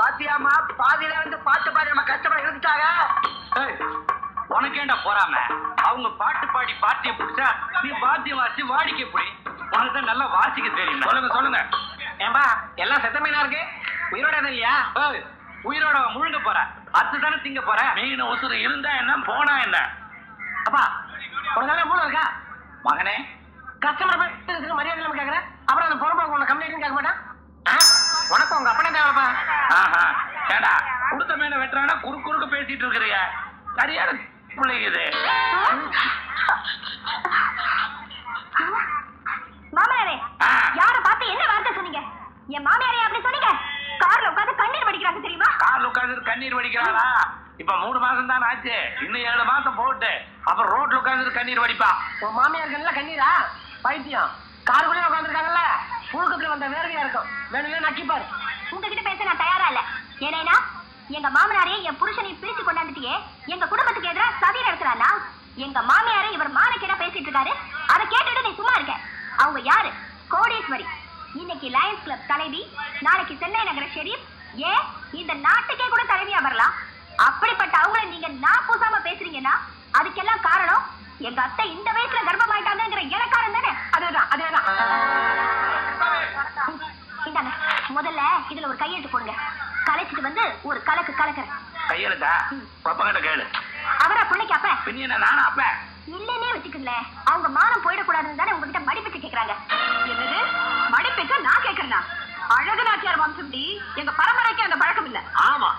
பாத்தியாமா? பாதியில வந்து பாட்டு பாடி நம்ம கஷ்டப்பட இருந்துட்டாங்க. ஏய், உனக்கேண்டா போறாம? அவங்க பாட்டு பாடி பாட்டிய பிடிச்சா நீ பாத்தியம் வாசி வாடிக்கை புடி உனக்கு தான் நல்லா வாசிக்க தெரியும். சொல்லுங்க சொல்லுங்க. ஏம்பா எல்லாம் செத்த மீனா இருக்கு? உயிரோட இல்லையா ஏய், உயிரோட முழுங்க போற. அத்து தானே திங்க போற? மீன் உசுறு இருந்தா என்ன போனா என்ன? அப்பா ஒரு நாள் மூணு இருக்கா? மகனே. கஸ்டமர் மரியாதை இல்லாம கேக்குறேன் அப்புறம் அந்த பொறுப்பு உங்களை கம்ப்ளைண்ட் கேட்க மாட்டான்? உனக்கு உங்க அப்பனே தேவைப்பா. ஏடா கொடுத்த மீனை வெட்டுறானா? குறு குறுக்க பேசிட்டு இருக்கிறிய. சரியான பிள்ளைங்க இது. மாமனாரே. யார பார்த்து என்ன வார்த்தை சொன்னீங்க? என் மாமியாரே அப்படி சொன்னீங்க? கார்ல உட்கார்ந்து கண்ணீர் வடிக்கிறாங்க தெரியுமா? கால் உட்காந்து கண்ணீர் வடிக்கிறாளா? இப்ப மூணு மாசம் தான் ஆச்சு. இன்னும் ஏழு மாசம் போட்டு. அப்புறம் ரோட்ல உட்காந்து கண்ணீர் வடிப்பா. உன் மாமியாருக்கு கண்ணீரா? பைத்தியம். காருக்குள்ளே உட்காந்துருக்காங்கல்ல புழுக்கத்துல வந்த வேர்வையா இருக்கும். வேணும்னா நக்கிப்பாரு. உங்ககிட்ட பேச நான் தயாரா இல்ல. ஏனேனா எங்க மாமனாரே என் புருஷனை பிரிச்சு கொண்டாந்துட்டியே. எங்க குடும்பத்துக்கு எதிராக சதி நடத்துறானா எங்க மாமியாரே இவர் மானக்கேடா பேசிட்டு இருக்காரு அதை கேட்டுட்டு நீ சும்மா இருக்க. அவங்க யாரு? கோடீஸ்வரி. இன்னைக்கு லயன்ஸ் கிளப் தலைவி நாளைக்கு சென்னை நகர ஷெரீப். ஏன்? இந்த நாட்டுக்கே கூட தலைவியா வரலாம். அப்படிப்பட்ட அவங்கள நீங்க நான் பூசாம பேசுறீங்கன்னா அதுக்கெல்லாம் காரணம் எங்க அத்தை கையெழுத்தா பப்பங்கிட்ட கேளு. அவரா பிள்ளைக்கு அப்ப? பின்ன நானும் அப்ப? இல்லன்னே வச்சுக்கங்களேன் அவங்க மானம் போயிடக்கூடாதுன்னு தானே உங்ககிட்ட மடிப்பிச்சு கேக்குறாங்க. என்னது? மடிப்பிச்சா நான் கேக்குறேனா? அழகு நாச்சியார் வம்சம்டி எங்க பரம்பரைக்கு அந்த பழக்கம் இல்ல. ஆமா.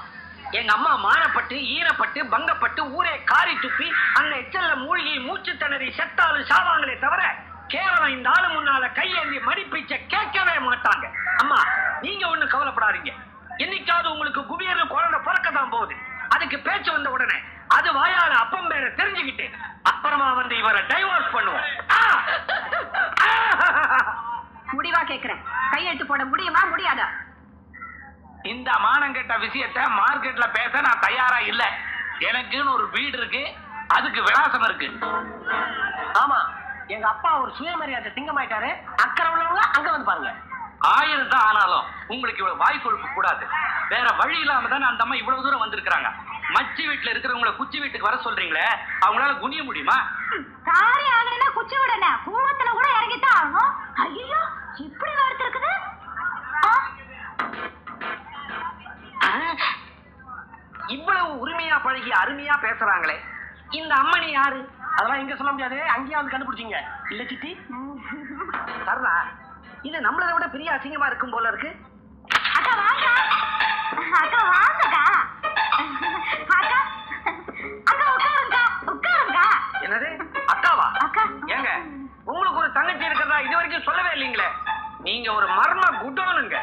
எங்க அம்மா மானப்பட்டு ஈரப்பட்டு பங்கப்பட்டு ஊரே காரி துப்பி அந்த எச்சல்ல மூழ்கி மூச்சு திணறி செத்தாலும் சாவாங்களே தவிர கேவலம் இந்த ஆளு முன்னால கையேந்தி மடிப்பிச்ச கேட்கவே மாட்டாங்க. அம்மா நீங்க ஒண்ணு கவலைப்படாதீங்க. என்னைக்காவது உங்களுக்கு குபியர்னு குழந்தை பிறக்க தான் போகுது. அதுக்கு பேச்சு வந்த உடனே அது வாயால அப்பம் பேரை தெரிஞ்சுக்கிட்டு அப்புறமா வந்து இவரை டைவோர்ஸ் பண்ணுவோம்! முடிவா கேக்குறேன். கையெழுத்து போட முடியுமா முடியாதா? இந்த மானங்கெட்ட விஷயத்த மார்க்கெட்ல பேச நான் தயாரா இல்ல. எனக்குன்னு ஒரு வீடு இருக்கு அதுக்கு விலாசம் இருக்கு. ஆமா எங்க அப்பா ஒரு சுயமரியாதை சிங்கமாயிட்டாரு. அக்கறை உள்ளவங்க அங்க வந்து பாருங்க. ஆயிரம் தான் ஆனாலும் உங்களுக்கு இவ்வளவு வாய் கொழுப்பு கூடாது. வேற வழி இல்லாம தானே அந்த அம்மா இவ்வளவு தூரம் வந்திருக்காங்க மச்சி வீட்டுல இருக்கிறவங்கள குச்சி வீட்டுக்கு வர சொல்றீங்களே அவங்களால குனிய முடியுமா? சாரி ஆகலைன்னா குச்சி விடன கூவத்துல கூட இறங்கித்தான் ஆகணும். ஐயோ இப்படி வார்த்தை இருக்குது இவ்வளவு உரிமையா பழகி அருமையா பேசுறாங்களே. இந்த அம்மணி யாரு? அதெல்லாம் இங்க சொல்ல முடியாது. அங்கேயே வந்து கண்டுபிடிச்சீங்க. இல்ல சித்தி? சரதா இது நம்மளதை விட பெரிய அசிங்கமா இருக்கும் போல இருக்கு. அக்கா வாங்கக்கா அக்கா. அக்கா உட்காருங்கக்கா உட்காருங்கக்கா. என்னது? அக்காவா? அக்கா. ஏங்க உங்களுக்கு ஒரு தங்கச்சி இருக்கிறதா இது வரைக்கும் சொல்லவே இல்லைங்களே. நீங்க ஒரு மர்ம குட்டோனுங்க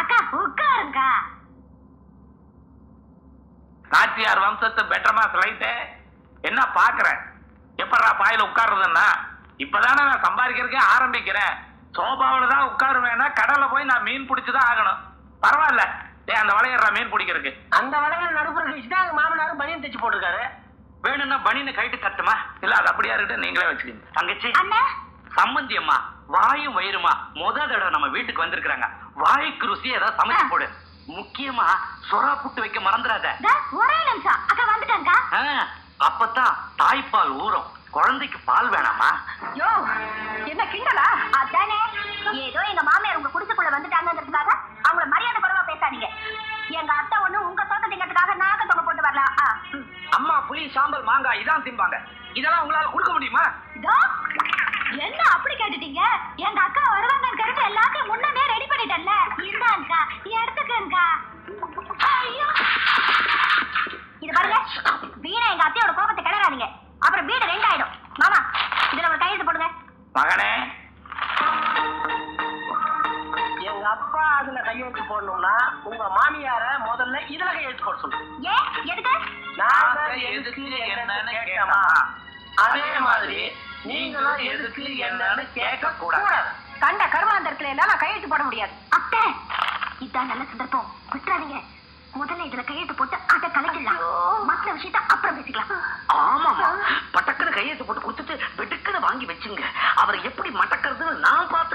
அக்கா உட்காருங்கக்கா. நாச்சியார் வம்சத்து பெட்டரமா ஸ்லைட்டு என்ன பாக்குறேன் எப்படா பாயில உட்காருறதுன்னா இப்பதானே நான் சம்பாதிக்கிறதுக்கே ஆரம்பிக்கிறேன். சோபாவில தான் உட்காருவேன்னா கடல்ல போய் நான் மீன் பிடிச்சுதான் ஆகணும். பரவாயில்ல. டேய் அந்த வளையறா மீன் பிடிக்கிறதுக்கு. அந்த வலையில நடுப்புற கழிச்சு தான் எங்க மாமனாரும் பனியன் தைச்சு போட்டிருக்காரு. வேணும்னா பனின்னு கைட்டு கட்டுமா இல்ல அது அப்படியா இருக்கட்டும் நீங்களே வச்சுக்கீங்க. தங்கச்சி அண்ணா. சம்மந்தி அம்மா வாயும் வயிறுமா முத தடவை நம்ம வீட்டுக்கு வந்திருக்கிறாங்க. வாய்க்கு ருசி ஏதாவது சமைச்சு போடு. முக்கியமா சொரா புட்டு வைக்க மறந்துடாத. ஒரே நிமிஷம். அக்கா வந்துட்டாங்கக்கா ஆ, அப்பதான் தாய்ப்பால் ஊறும். குழந்தைக்கு பால் வேணாமா? யோ என்ன கிண்டலா? அதானே. ஏதோ எங்க மாமியார் உங்க குடிசைக்குள்ள வந்துட்டாங்கிறதுக்காக சாம்பல் மாங்காய் இதான் திம்பாங்க. இதெல்லாம் உங்களால கொடுக்க முடியுமா? இதோ, என்ன அப்படி கேட்டுட்டீங்க? எங்க அக்கா வருவாங்க கருத்து எல்லாத்தையும் முன்னமே ரெடி பண்ணிட்டேன்ல. இந்தாங்கக்கா எடுத்துக்கங்கக்கா. ஐயோ! இது பாருங்க வீணா எங்க அத்தையோட கோபத்தை கிளறாதீங்க. அப்புறம் வீடு ரெண்டாயிடும். மாமா இதுல ஒரு கையெழுத்து போடுங்க. மகனே. எங்க அப்பா அதுல கையெழுத்து போடணும்னா உங்க மாமியார முதல்ல இதுல கையெழுத்து போட சொல்லு ஏன்? எதுக்கு? நாங்க எதுக்கு என்னன்னு கேட்டோமா அதே மாதிரி நீங்களும் எதுக்கு என்னன்னு கேட்க கூடாது கண்ட கருமாந்தரத்துல எல்லாம் நான் கையெழுத்து போட முடியாது. அத்தை இதான் நல்ல சந்தர்ப்பம். விட்டுறாதீங்க. முதல்ல இதுல கையெழுத்து போட்டு அதை கலைக்கலாம் மற்ற விஷயத்த அப்புறம் பேசிக்கலாம். ஆமாமா பட்டக்குன்னு கையெழுத்து போட்டு கொடுத்துட்டு வெட்டுக்குன்னு வாங்கி வச்சுங்க. அவரை எப்படி மட்டக்கிறதுன்னு நான் பாத்துக்கிறேன்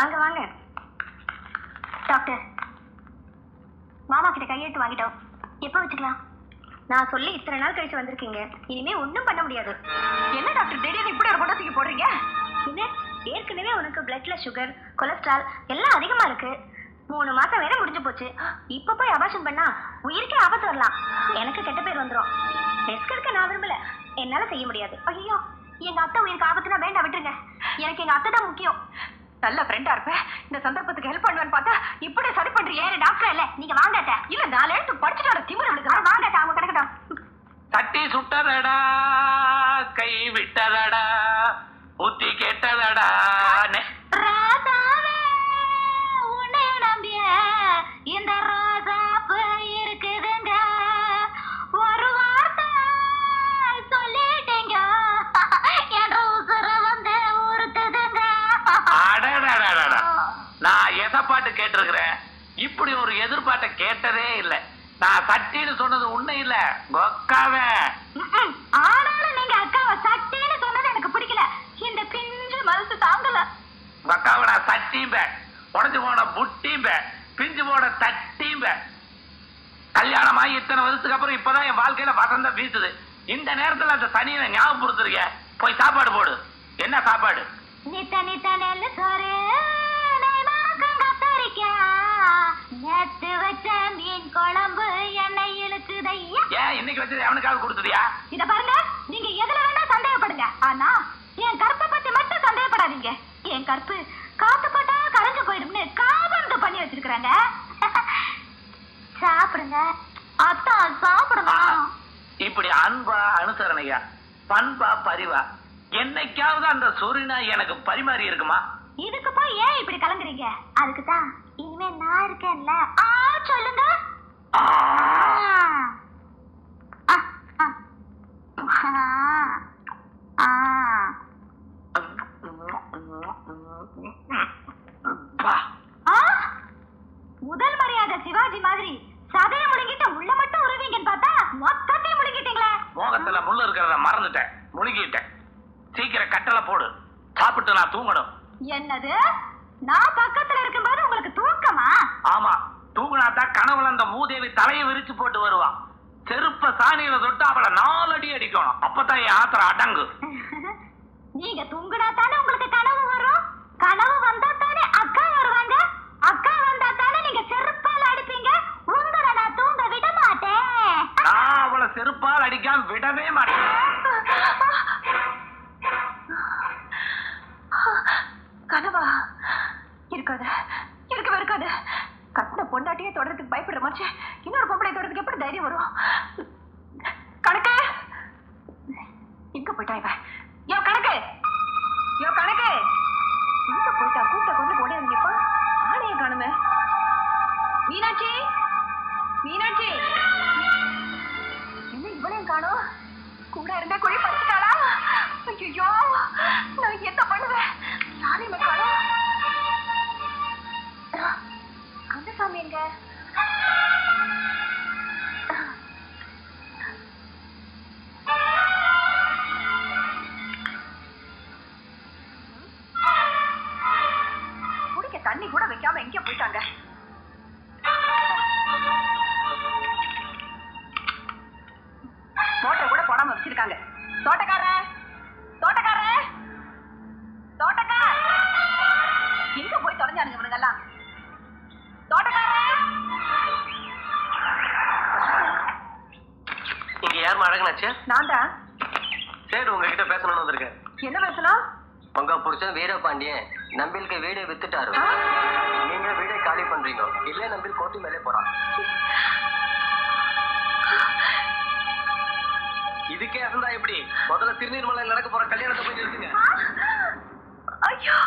வாங்க வாங்க. டாக்டர் மாமா கிட்ட கையெழுத்து வாங்கிட்டோம். எப்போ வச்சுக்கலாம்? நான் சொல்லி இத்தனை நாள் கழிச்சு வந்திருக்கீங்க. இனிமே ஒன்றும் பண்ண முடியாது. என்ன டாக்டர் திடீர்னு இப்படி ஒரு தூக்கி போடுறீங்க? என்ன? ஏற்கனவே உனக்கு பிளட்ல சுகர் கொலஸ்ட்ரால் எல்லாம் அதிகமா இருக்கு. மூணு மாசம் வேற முடிஞ்சு போச்சு. இப்ப போய் அபாஷன் பண்ணா உயிருக்கே ஆபத்து வரலாம். எனக்கு கெட்ட பேர் வந்துரும். ரிஸ்க் எடுக்க நான் விரும்பல. என்னால செய்ய முடியாது. ஐயோ எங்க அத்தை உயிருக்கு ஆபத்துனா வேண்டாம் விட்டுருங்க. எனக்கு எங்க அத்தை தான் முக்கியம். நல்ல ஃப்ரெண்டா இருப்பேன். இந்த சந்தர்ப்பத்துக்கு ஹெல்ப் பண்ணுவேன்னு பார்த்தா இப்படி சரி பண்றீங்க ஏன் டாக்டர் இல்ல? நீங்க வாங்காட்ட. இல்ல நாலு எழுத்து படிச்சுட்டு திமிரு விடுங்க வாங்காட்ட அவங்க கிடக்கட்டும். தட்டி சுட்டதடா கை விட்டதடா புத்தி கெட்டதடா ராசாவே உன்னை நம்பிய இந்த ரோசாப்பு கேட்டிருக்கிறேன். இப்படி ஒரு எதிர்பார்ட்டை கேட்டதே இல்லை. நான் சட்டின்னு சொன்னது உண்மை இல்ல. கொக்காவன் ம்ம். ஆனாலும் நீங்க அக்காவை சட்டின்னு சொன்னது எனக்கு பிடிக்கல. இந்த பிஞ்சு மனசு தாங்கல. கொக்காவை நான் சட்டிம்பேன் உடஞ்சு போன புட்டிம்பேன் பிஞ்சு போன தட்டிம்பேன் கல்யாணமாகி இத்தனை வருஷத்துக்கு அப்புறம் இப்பதான் என் வாழ்க்கையில வசந்தம் வீசுது. இந்த நேரத்துல அந்த சனியை ஞாபகப்படுத்துறீங்க. போய் சாப்பாடு போடு. என்ன சாப்பாடு? நித்த நித்த நெல்லு சோறு. நேத்து வச்ச மீன் குழம்பு எண்ணெய் இழுக்குதையா? ஏன் இன்னைக்கு வச்சது எவனுக்காவது கொடுத்துதியா? இத பாருங்க நீங்க எதுல வேணா சந்தேகப்படுங்க. ஆனா என் கற்பை பத்தி மட்டும் சந்தேகப்படாதீங்க. என் கற்பு காத்து பட்டா கரைஞ்சு போயிடும்னு காபந்து பண்ணி வச்சிருக்காங்க சாப்பிடுங்க. அத்தா சாப்பிடுங்க இப்படி அன்பா அனுசரணையா பண்பா பரிவா என்னைக்காவது அந்த சொரினா எனக்கு பரிமாறி இருக்குமா? இதுக்கு போய் ஏன் இப்படி கலங்குறீங்க? அதுக்கு தான் இனிமே நான் இருக்கேன்ல. ஆ சொல்லுங்க ஆ, ஆ, ஆ. ஆ, ஆ. பா. ஆ? முதல் மரியாதை சிவாஜி மாதிரி சதைய முழுங்கிட்டு உள்ள மட்டும் உருவீங்கன்னு பார்த்தா மொத்தத்தையும் முழுங்கிட்டீங்களே மோகத்துல முள்ளு இருக்கிறத மறந்துட்டேன் முழுகிட்டேன் சீக்கிரம் கட்டளை போடு சாப்பிட்டு நான் தூங்கணும் என்னது நான் பக்கத்துல இருக்கும்போது உங்களுக்கு தூக்கமா ஆமா தூங்கினாதான் கனவுல அந்த மூதேவி தலையை விரிச்சு போட்டு வருவான் செருப்ப சாணியில தொட்டு அவளை நாலடி அடிக்கணும் அப்பதான் என் ஆத்திரம் அடங்கு நீங்க தூங்குனா மீனாட்சி. என்ன இவளையும் காணோம்? கூட இருந்தா குழி பறிச்சுட்டாளா? ஐயோ என்ன பேசணும் உங்க புருஷன் வீரபாண்டியன். நம்பிலுக்கு வீடை வித்துட்டாரு? நீங்க வீடை காலி பண்றீங்க. இல்ல நம்பில் கோர்ட்டு மேலே போறான். இதுக்கே இருந்தா எப்படி? முதல்ல திருநீர்மலை நடக்க போற கல்யாணத்தை போய் நிறுத்துங்க ஐயோ.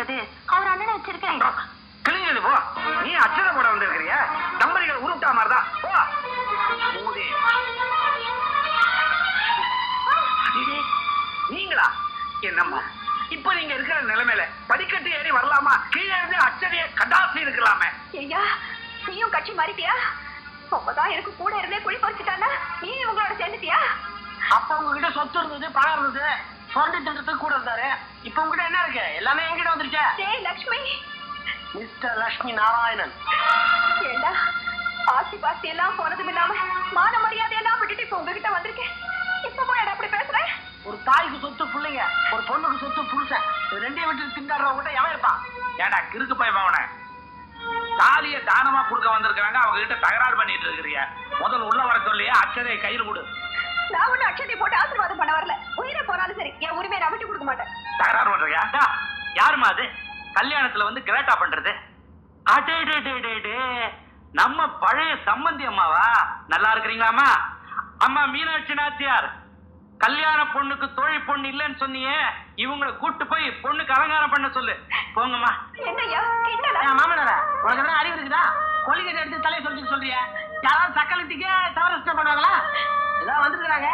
பண்றது அவர் அண்ணனை வச்சிருக்கேன். கிளிஞ்சது போ. நீ அச்சதை போட வந்திருக்கிறிய? தம்பதிகள் உருட்டா மாதிரிதான் போ. மூதே. நீங்களா? என்னம்மா? இப்ப நீங்க இருக்கிற நிலைமையில படிக்கட்டு ஏறி வரலாமா? கீழே இருந்து அச்சதைய கடாசி இருக்கலாமே ஐயா நீயும் கட்சி மாறிட்டியா? அப்பதான் எனக்கு கூட இருந்தே குழி பறிச்சுட்டானா? நீ உங்களோட சேர்ந்துட்டியா? அப்ப உங்ககிட்ட சொத்து இருந்தது பணம் இருந்தது. சொந்த திட்டத்துக்கு கூட இருந்தாரு. இப்ப உங்ககிட்ட என்ன இருக்கு? எல்லாமே என்கிட்ட வந்துருச்சே? டேய் லக்ஷ்மி. மிஸ்டர் லட்சுமி நாராயணன். ஏண்டா? ஆசி பாசி எல்லாம் போனதும் இல்லாம மான மரியாதை எல்லாம் விட்டுட்டு இப்ப உங்ககிட்ட வந்திருக்கேன். இப்ப போய் அப்படி பேசுறேன் ஒரு தாய்க்கு சொத்து பிள்ளைங்க ஒரு பொண்ணுக்கு சொத்து புருஷன். ரெண்டையும் விட்டு திண்டாடுறவங்க எவன் இருப்பான்? ஏடா கிறுக்கு போய் மவனே தாலிய தானமா கொடுக்க வந்திருக்காங்க அவங்க கிட்ட தகராறு பண்ணிட்டு இருக்கிறிய முதல்ல உள்ள வர சொல்லியே அச்சதை கையில் கொடு. நான் ஒண்ணு அக்ஷதை போட்டு ஆசீர்வாதம் பண்ண வரல. உயிரை போனாலும் சரி என் உரிமையை நான் விட்டு கொடுக்க மாட்டேன். தகராறு பண்றியா யாருமா அது? கல்யாணத்துல வந்து கிராட்டா பண்றது. அடே டே டே டே டே. நம்ம பழைய சம்பந்தி அம்மாவா? நல்லா இருக்கிறீங்களாமா அம்மா மீனாட்சி நாச்சியார் கல்யாண பொண்ணுக்கு தோழி பொண்ணு இல்லைன்னு சொன்னியே இவங்களை கூட்டு போய் பொண்ணுக்கு அலங்காரம் பண்ண சொல்லு. போங்கம்மா. மாமனார உனக்கு அறிவு இருக்குதா? கொள்ளிக்கட்டை எடுத்து தலையை சொல்லிட்டு சொல்றிய. யாராவது சக்கலத்துக்கே தவறு பண்ணுவாங்களா? ஏதாவது வந்துருக்காங்க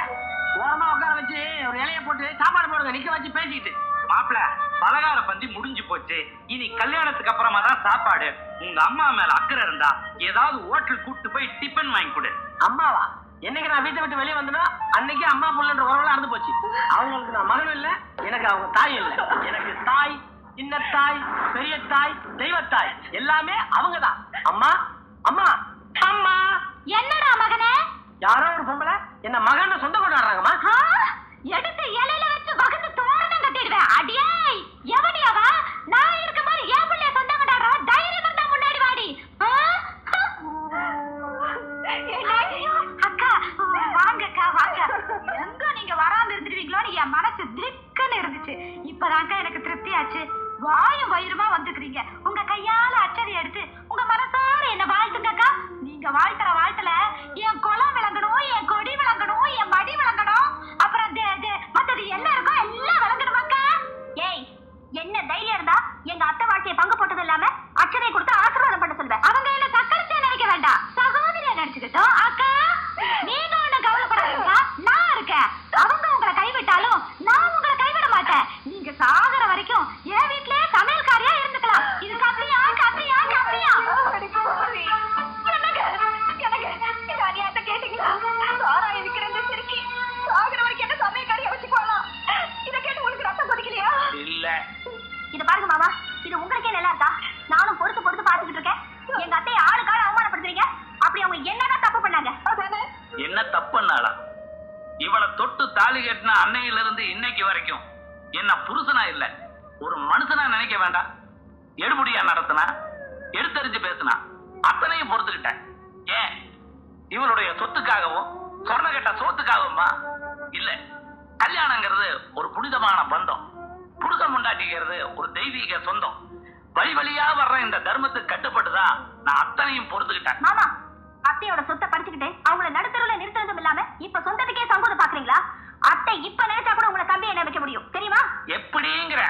ஓரமா உட்கார வச்சு ஒரு இலைய போட்டு சாப்பாடு போடுங்க நிக்க வச்சு பேசிக்கிட்டு. மாப்பிள பலகார பந்தி முடிஞ்சு போச்சு. இனி கல்யாணத்துக்கு அப்புறமா தான் சாப்பாடு. உங்க அம்மா மேல அக்கறை இருந்தா ஏதாவது ஹோட்டல் கூட்டு போய் டிபன் வாங்கி கொடு. அம்மாவா? என்னைக்கு நான் வீட்டை விட்டு வெளியே வந்தனோ அன்னைக்கு அம்மா புள்ளன்ற உறவுல அறந்து போச்சு. அவங்களுக்கு நான் மகனும் இல்ல எனக்கு அவங்க தாய் இல்ல. எனக்கு தாய் சின்ன தாய் பெரிய தாய் தெய்வத்தாய் எல்லாமே அவங்கதான். அம்மா அம்மா அம்மா. என்னடா மகனே? யாரோ ஒரு பொம்பளை என்ன மகன் சொந்த கொண்டாடுறாங்கம்மா எடுத்து இலையில வச்சு வகுத்து தோரணம் கட்டிடுவேன். அடியே எவனியாவா நான் இருக்க மாதிரி என் பிள்ளைய சொந்தம் கொண்டாடுறா தைரியம் இருந்தா முன்னாடி வாடி? அக்கா வாங்கக்கா வாங்க. எங்க நீங்க வராம இருந்துருவீங்களோன்னு என் மனசு திக்குன்னு இருந்துச்சு. இப்பதான்க்கா எனக்கு திருப்தி ஆச்சு வாயும் வயிறுமா வந்துக்கிறீங்க. உங்க கையால அச்சதை எடுத்து உங்க மனசார என்ன வாழ்த்துங்கக்கா. நீங்க வாழ்த்துற வாழ்த்துல என் குளம் விளங்கணும் என் கொடி விளங்கணும் என் மடி விளங்கணும். அப்புறம் மத்தது என்ன இருக்கோ எல்லாம் விளங்கணுமாக்கா ஏய் என்ன தைரியம் இருந்தா எங்க அத்தை வாழ்க்கையை பங்கு போட்டது இல்லாம அச்சதை கொடுத்து அத்தனையும் பொறுத்துக்கிட்டேன் ஏன்? இவளுடைய சொத்துக்காகவும் சொர்ண கட்ட சோத்துக்காகவுமா? இல்ல. கல்யாணங்கிறது ஒரு புனிதமான பந்தம். புருஷன் முண்டாட்டிக்கிறது ஒரு தெய்வீக சொந்தம். வழி வழியா வர்ற இந்த தர்மத்துக்கு கட்டுப்பட்டுதான் நான் அத்தனையும் பொறுத்துக்கிட்டேன். மாமா அத்தையோட சொத்தை படிச்சுக்கிட்டு அவங்கள நடுத்தருல நிறுத்துறதும் இல்லாம இப்ப சொந்தத்துக்கே சங்கோத பாக்குறீங்களா அத்தை இப்ப நினைச்சா கூட உங்களை தம்பி என்ன வைக்க முடியும்? தெரியுமா? எப்படிங்கிற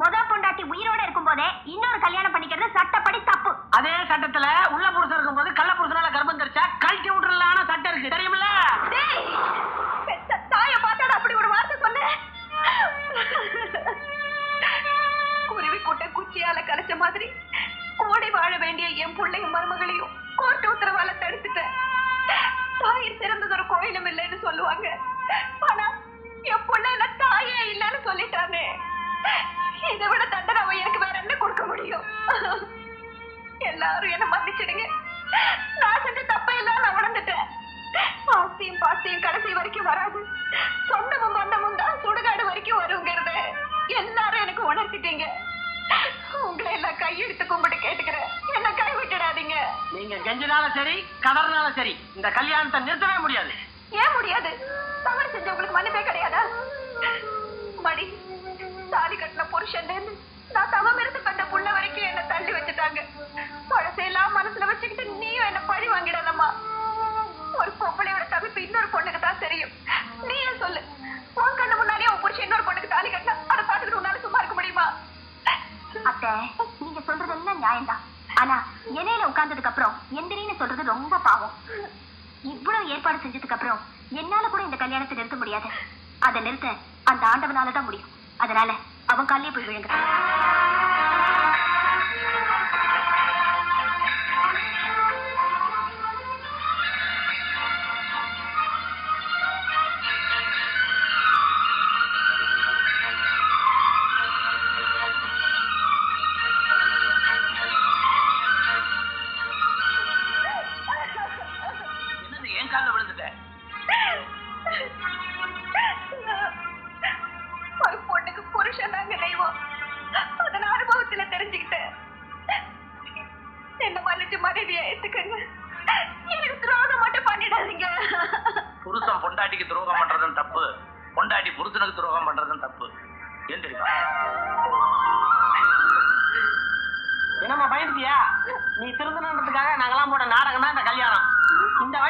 முத பொண்டாட்டி உயிரோட இருக்கும் போதே இன்னொரு கல்யாணம் பண்ணிக்கிறது சட்டப்படி தப்பு. அதே சட்டத்துல உள்ள புருஷன் இருக்கும்போது கள்ள புருஷனால கர்ப்பம் தெரிச்சா கழட்டி விட்டுறலான சட்டம் இருக்கு. கையெடுத்து கும்பிட்டு கேட்டுக்கிறேன் என்ன கைவிட்டுடாதீங்க நீங்க கெஞ்சினாலும் சரி கதறினாலும் சரி இந்த கல்யாணத்தை நிறுத்தவே முடியாது. ஏன் முடியாது? தவறு செஞ்ச உங்களுக்கு மன்னிப்பே கிடையாதா? மணி தாலி கட்டின புருஷன் நான் தவம் இருந்து பெற்ற புள்ள வரைக்கும் என்ன தள்ளி வச்சுட்டாங்க. பழசையெல்லாம் மனசுல வச்சுக்கிட்டு நீயும் என்ன பழி வாங்கிடலாமா ஒரு பொம்பளையோட தவிப்பு இன்னொரு பொண்ணுக்கு தான் தெரியும். நீ சொல்லு? உன் கண்ணு முன்னாடியே உன் புருஷன் இன்னொரு பொண்ணுக்கு தாலி கட்டினா அதை பார்த்துக்கிட்டு உன்னால சும்மா இருக்க முடியுமா? அத்தை நியாயம்தான். ஆனா இலையில உட்கார்ந்ததுக்கு அப்புறம் எந்திரின்னு சொல்றது ரொம்ப பாவம். இவ்வளவு ஏற்பாடு செஞ்சதுக்கு அப்புறம் என்னால கூட இந்த கல்யாணத்தை நிறுத்த முடியாது. அதை நிறுத்த அந்த ஆண்டவனாலதான் முடியும். அதனால அவன் காலையே போய் விழுங்க.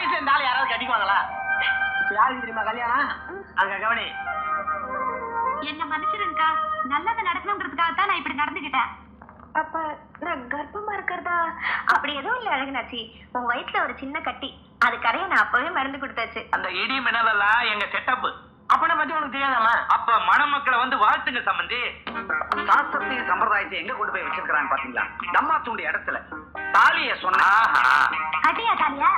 இந்த ஆள் யாராவது கட்டிக்குவாங்களா? இப்ப யாருக்கு தெரியுமா கல்யாணம்? அங்க கவனி. என்ன மன்னிச்சிருங்கக்கா. நல்லது நடக்கணுங்கிறதுக்காக தான் நான் இப்படி நடந்துக்கிட்டேன். அப்ப நான் கர்ப்பமா இருக்கிறதா? அப்படி எதுவும் இல்ல அழகுனாச்சி உன் வயிற்றுல ஒரு சின்ன கட்டி. அது கரைய நான் அப்பவே மருந்து கொடுத்தாச்சு. அந்த இடி மின்னலெல்லாம் எங்க செட்டப் அப்பனை பத்தி உனக்கு தெரியாதாம்மா? அப்ப மணமக்களை வந்து வாழ்த்துங்க சம்பந்தி. சாஸ்திரத்தையும் சம்பிரதாயத்தையும் எங்க கொண்டு போய் வச்சிருக்கிறாங்க பாத்தீங்களா? தம்மா தூண்டி இடத்துல. தாலிய சொன்னா. ஆஹா. அடியா தாலியா